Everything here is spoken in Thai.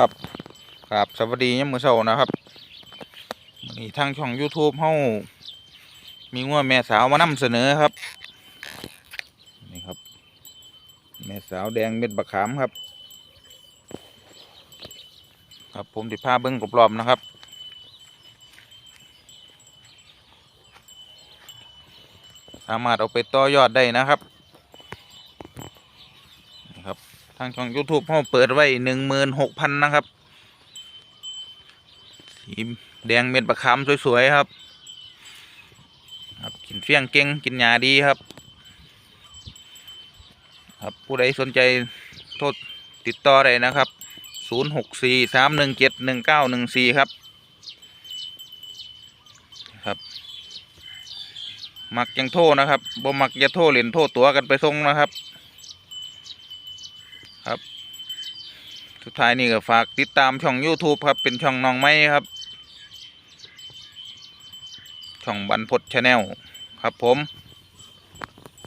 ครับครับสวัสดียามมือเช้านะครับมื้อนี้ทางช่อง YouTube เฮามีงัวแม่สาวมานำเสนอครับ นี่ครับ แม่สาวแดงเม็ดบักขามครับ ครับผมสิพาเบิ่งรอบๆนะครับ สามารถเอาไปต่อยอดได้นะครับครับ ทางช่อง YouTube เฮาเปิดไว้หนึ่งหมื่นหกพันนะครับ สีแดงเม็ดบะขามสวย ๆ ครับ ครับ กินเฟี้ยงเก่งกินหญ้าดีครับ ครับผู้ใดสนใจโทษติดต่อได้นะครับศูนย์หกสี่สามหนึ่งเจ็ดหนึ่งเก้าหนึ่งสี่ครับ ครับมักยังโทษนะครับบ่มักอย่าโทษเหรียญโทษตัวกันไปส่งนะครับ ครับ สุดท้ายนี่ก็ฝากติดตามช่อง YouTube ครับ เป็นช่องน้องไม้ครับ ช่องบันพดชาแนลครับผม